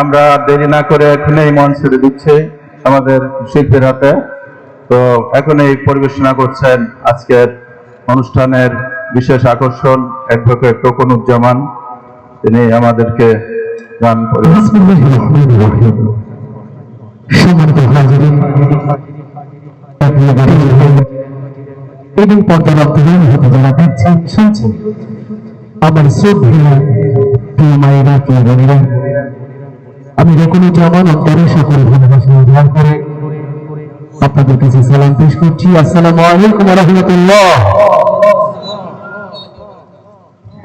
আমরা দেরি না করে এখনই মঞ্চ ছেড়ে দিচ্ছি আমাদের শিল্পীর হাতে। তো এখন এই পরিবেশনা করছেন আজকের অনুষ্ঠানের বিশেষ আকর্ষণ, অ্যাডভোকেট টোকনুজ্জামান তিনি আমাদেরকে গান এবং পর্দার আমার শ্রদ্ধেয় প্রিয় মায়েরা প্রিয় বোনেরা আমি রকুনি জামান অন্তরে সকল ভালোবাসা উদ্ধার করে আপনাদের কাছে সালাম পেশ করছি। আসসালামু আলাইকুম রহমতুল্লাহ।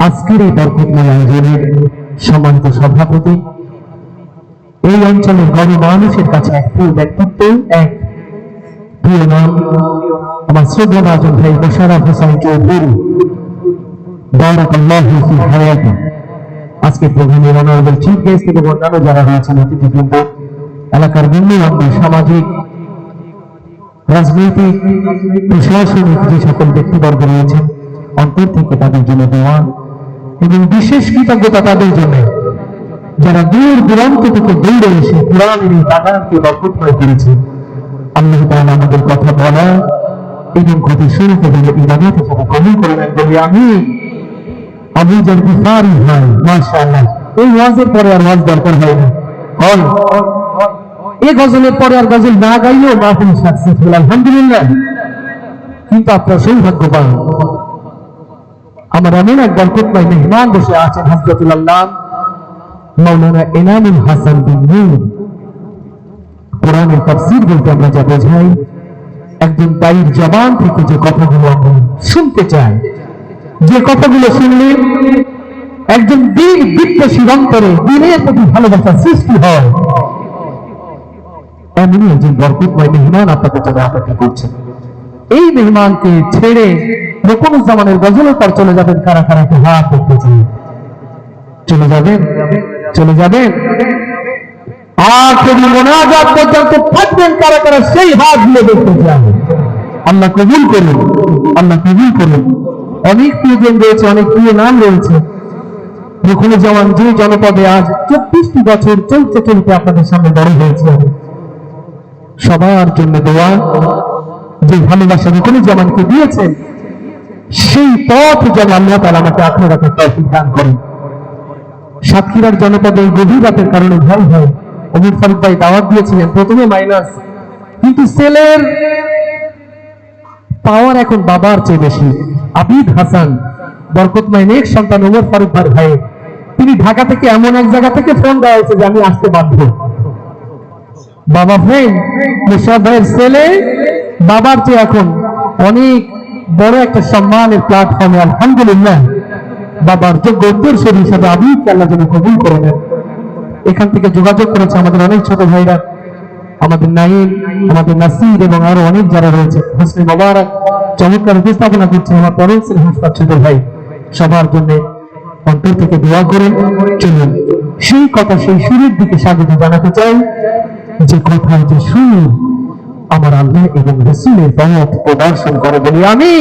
আজকের এই বরকতময় আয়োজনের সম্মানিত সভাপতি, এই অঞ্চলের গণমানুষের কাছে এক প্রিয় ব্যক্তিত্ব, এক প্রিয় নাম আমার শ্রদ্ধা বাজন ভাই মোশারফ হোসেন চৌধুরী। বারাকাল্লাহু ফি হায়াতি। আজকে প্রধানের অনারেবল চিফ গেস্ট থেকে অন্যান্য যারা রয়েছেন অতিথিবৃন্দ এলাকার গণ্যমান্য সামাজিক, রাজনৈতিক, প্রশাসনিক যে সকল ব্যক্তিবর্গ রয়েছেন অন্তর থেকে তাদের জন্য দেওয়া এবং বিশেষ কৃতজ্ঞতা তাদের জন্য। যারা দূর দূরান্ত থেকে দৌড়ে এসে কোরআনের এই বাগানকে বরকতময় করেছে আল্লাহ তাআলা আমাদের কথা বলা এবং কথা শুনতে গেলে ইবাদত হিসেবে কবুল করে নেন বলি আমি আবু জার গিফারি ভাই মাশাআল্লাহ। এই ওয়াজের পরে আর ওয়াজ দরকার হয় না। হয়। এই গজলের পরে আর গজল না গাইলেও মাহফিল সাকসেসফুল আলহামদুলিল্লাহ। কিন্তু আপনার সৌভাগ্যবান। আমার এমন এক বরকতময় মেহমান বসে আছেন হজরতুল আল্লাহ মৌলানা এনামুল হাসান বিন নূর। কোরআনের তাফসীর বলতে আমরা যা বোঝাই, একজন দায়ীর জবান থেকে যে কথাগুলো আমরা শুনতে চাই যে কথাগুলো শুনলে একজন দিন বিদ্বেষী অন্তরে দিনের প্রতি ভালোবাসা সৃষ্টি হয়। এমনই একজন বরকতময় মেহমান আপনাদের জন্য অপেক্ষা করছেন এই মেহমানকে ছেড়ে রকমুজ্জামানের গজলের পর চলে যাবেন কারা কারা একটু হাত চাই চলে যাবেন চলে যাবেন। আখেরি মোনাজাত পর্যন্ত থাকবেন কারা কারা, সেই হাত দিয়ে দেখতে চান আল্লাহ কবুল করুন, আল্লাহ কবুল করুন। অনেক প্রিয়জন রয়েছে, অনেক প্রিয় নাম রয়েছে। রুকুনে জওয়ান যে জনপদে আজ চব্বিশটি বছর চলতে চলতে আপনাদের সামনে বড় হয়েছে আমি। সবার জন্য দোয়া, যে ভালোবাসা রুকুনে জামানকে দিয়েছেন সেই পথ যেন আল্লাহ তালা আমাকে আঁকড়ে রাখার তৌফিক দান করেন। সাতক্ষীরার জনপদে এই গভীর রাতের কারণে ভয় হয়। অমির ফারুক ভাই দাওয়াত দিয়েছিলেন, প্রথমে মাইনাস কিন্তু সেলের পাওয়ার এখন বাবার চেয়ে বেশি। আবিদ হাসান, বরকতময় নেক সন্তান ওমর ফারুক ভাই ভাই, তিনি ঢাকা থেকে এমন এক জায়গা থেকে ফোন দেওয়া হয়েছে যে আমি আসতে বাধ্য। বাবা ফ্রেন্ড মুশাদ ভাইয়ের ছেলে, বাবার চেয়ে এখন অনেক বড় একটা সম্মানের প্ল্যাটফর্মে আলহামদুলিল্লাহ। বাবার যোগ্য উত্তরসূরি হিসাবে আবিদকে আল্লাহ যেন কবুল করে নেন। এখান থেকে যোগাযোগ করেছে আমাদের অনেক ছোট ভাইরা, আমাদের নাইম, আমাদের নাসির এবং আরও অনেক যারা রয়েছে। হোসনে মোবারক চমৎকার উপস্থাপনা করছে আমার পরেন্সের হাসপাত ছোট ভাই। সবার জন্য অন্তর থেকে দোয়া করে চলুন, সেই কথা সেই সুরের দিকে স্বাগত জানাতে চাই। যে কথা, যে সুর আমার আল্লাহ এবং রসুলের পথ প্রদর্শন করে বলি আমি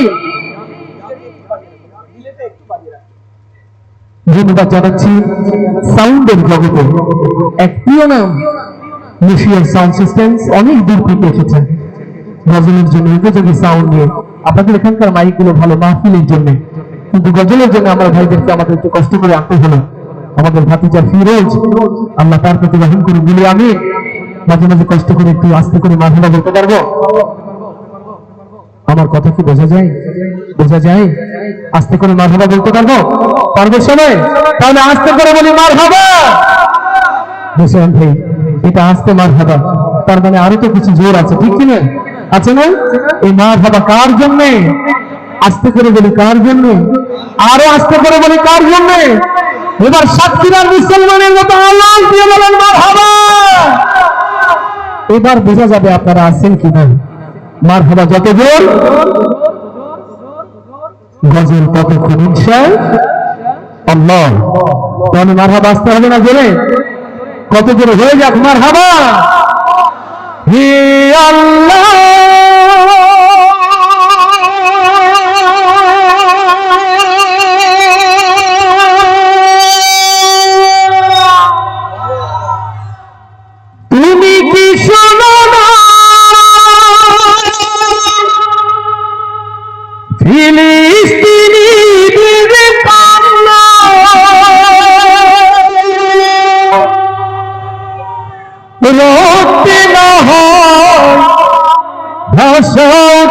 ধন্যবাদ জানাচ্ছি সাউন্ডের জগতে। এক প্রিয় নাম মুশিয়ার সাউন্ড সিস্টেম অনেক দূর থেকে এসেছেন। গজলের জন্য উপযোগী সাউন্ড নিয়ে আপনাদের এখানকার মাইকগুলো ভালো মাহফিলের জন্য। কিন্তু গজলের জন্য আমার ভাইদেরকে আমাদের একটু কষ্ট করে আনতে হলো। আমাদের ভাতিজা ফিরোজ, আল্লাহ তার প্রতি রহম করে বলি আমি মাঝে মাঝে কষ্ট করে একটু আস্তে করে মাহফিলা বলতে পারব? আমার কথা কি বোঝা যায়? বোঝা যায়? আস্তে করে মার হাবা বলতে পারব? পারব সবাই? তাহলে আস্তে করে বলি মার হাবা বুঝলেন ভাই, এটা আস্তে মার হাবা তার মানে আরও তো কিছু জোর আছে, ঠিক কিনা আছে না? এই মার হাবা কার জন্য? আস্তে করে বলি, কার জন্য? আরও আস্তে করে বলি, কার জন্য? এবার সাতক্ষীরার মুসলমানের মতো আল্লাহ দিয়ে বলেন মার হাবা এবার বোঝা যাবে আপনারা আছেন কিনা মার হাবা যত জোর, গজল কতক্ষণ ইনশা আল্লাহ মার হাবা আসতে হবে না জোরে? কত জোরে? হয়ে যাক মার হাবা হে আল্লাহ। তুমি কি শোনো না? ফিলি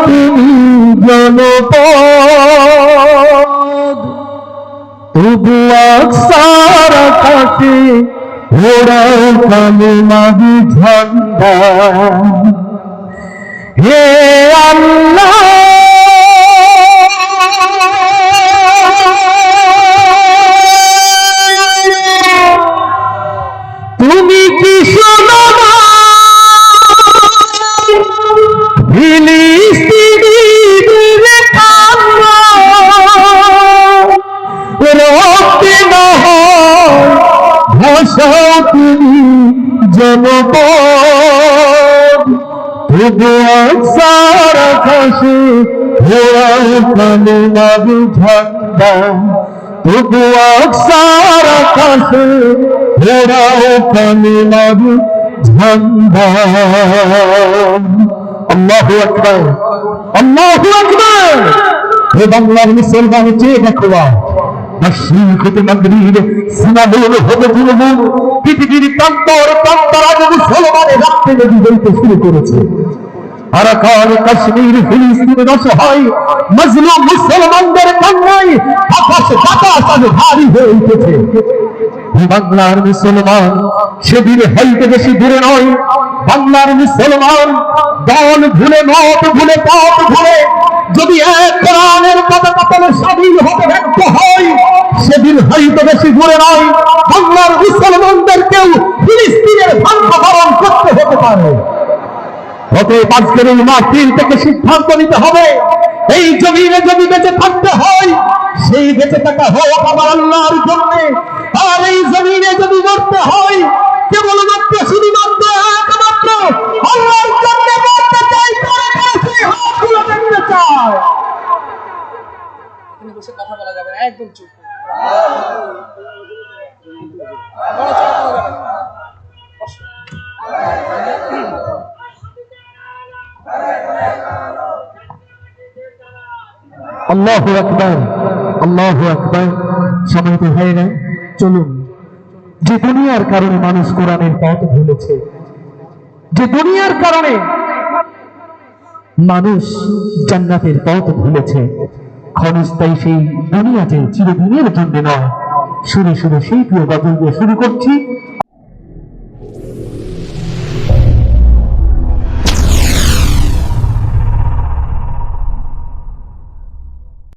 তুমি জনপদ। তবু আকসার আকাশে ওরাও কালে মাগি ঝান্ডা। হে আল্লাহ তবু আকসার আকাশে ঘোড়াও কানে মাগু ঝান্ডা তবু আকসার আকাশে ঘোড়াও কানে মাগু ঝান্ডা আল্লাহু আকবার। আল্লাহু আকবার। হে বাংলার মুসলমান চেয়ে দেখো হতে মাগরিব সিনামুল হতে পূর্বমুল পৃথিবীর প্রান্তর প্রান্তর আজ মুসলমানের রক্তে নদী বইতে শুরু করেছে। কাশ্মীর মজলুম মুসলমানদের বাতাস আজ ভারী হয়ে উঠেছে। বাংলার মুসলমান সেদিন হইতে বেশি দূরে নয়। বাংলার মুসলমান দল ভুলে মত ভুলে পথ ভুলে যদি এক তলে স্বাধীন হতে ব্যর্থ হয়, সেদিন সিদ্ধান্ত নিতে হবে, এই জমিনে যদি বেঁচে থাকতে হয়, সেই বেঁচে থাকা হোক আমার আল্লাহর জন্য, আর এই জমিনে যদি মরতে হয় এখানে বসে কথা বলা যাবে না, একদম চুপ চলুন। যে দুনিয়ার কারণে মানুষ কোরআনের পথ ভুলেছে, যে দুনিয়ার কারণে মানুষ জান্নাতের পথ ভুলেছে ক্ষণস্থায়ী সেই দুনিয়াতে চিরদিনের জন্য নয়। শুনে শুনে সেই প্রিয় বাদল দিয়ে শুরু করছি।